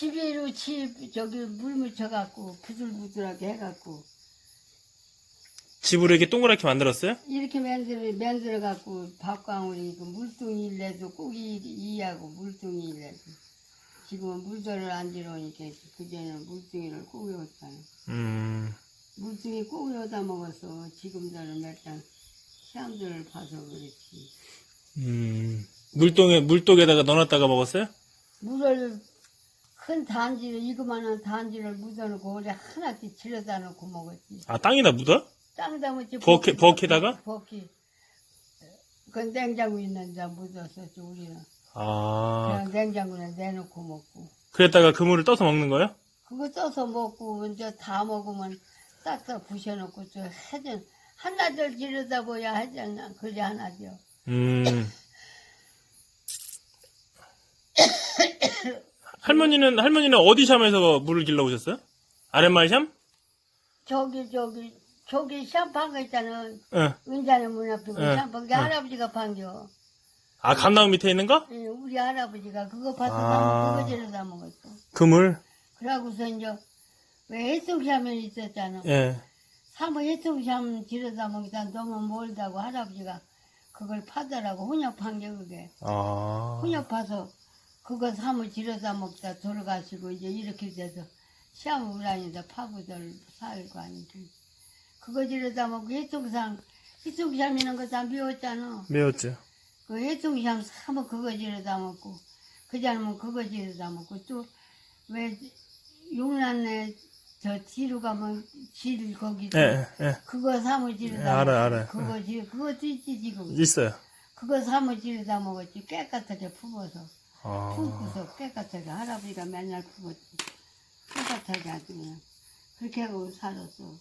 시비로 치 저기 물 묻혀갖고 부들부들하게 해갖고 집으로 이렇게 동그랗게 만들었어요? 이렇게 만들어 만들어갖고 밥광우리 그 물뚱이 일래도 꼭 이, 이하고 물뚱이 일래도 지금은 물들을 안 들어오니까 그전에는 물뚱이를 꼭 외웠잖아. 음, 물뚱이 꼭 외워다 먹어서 지금들은 몇장 시험들을 봐서 그렇지. 음. 물동에, 물독에다가 넣어놨다가 먹었어요? 물을 큰 단지를 이거만한 단지를 묻어놓고 오래 하나씩 질러다 놓고 먹었지. 아, 땅에다 묻어? 땅에다 묻지. 버킷- 버킷에다가? 버킷. 그 냉장고 있는 데 묻었었지 우리는. 아, 그냥 냉장고에 내놓고 먹고. 그랬다가 그물을 떠서 먹는 거예요? 그거 떠서 먹고 이제 다 먹으면 싹싹 부셔놓고 저 해전 하나들 지르다 보야 해전 그래 하나죠. 음. 할머니는, 할머니는 어디 샴에서 물을 길러 오셨어요? 아랫마을 샴? 저기 저기 저기 샴푸한 거 있잖아. 응. 은자네 문 앞에 그 응, 샴푸 그게 응. 할아버지가 판겨. 아, 감나무 밑에 있는 거? 예, 우리 할아버지가 그거 봐서 아. 그거 지르다 먹었어. 그물? 그러고서 이제 왜 해송샤면 있었잖아. 예. 사모 해송샤면 지르다 먹다 너무 멀다고 할아버지가 그걸 파더라고 혼역 판게 그게. 아. 혼역 파서 그거 사모 지르다 먹다 돌아가시고 이제 이렇게 돼서 시험 우란에다 파고들 살고 아니지. 그거 지르다 먹고 해송상 해송샤면은 거다 미웠잖아. 매웠죠. 그 해송샴 사모 그거 지르다 먹고 그 잘못 그거 지르다 먹고 또 왜 용란에 저 뒤로 가면 질 거기 예, 예. 그거 사모 지르다 예, 알아요, 먹고 알아요. 그거 지 그것도 있지 지금 있어요. 그거 사모 지르다 먹었지 깨끗하게 품어서 아. 품고서 깨끗하게 할아버지가 맨날 품었지 깨끗하게 아주 그냥 그렇게 하고 살았어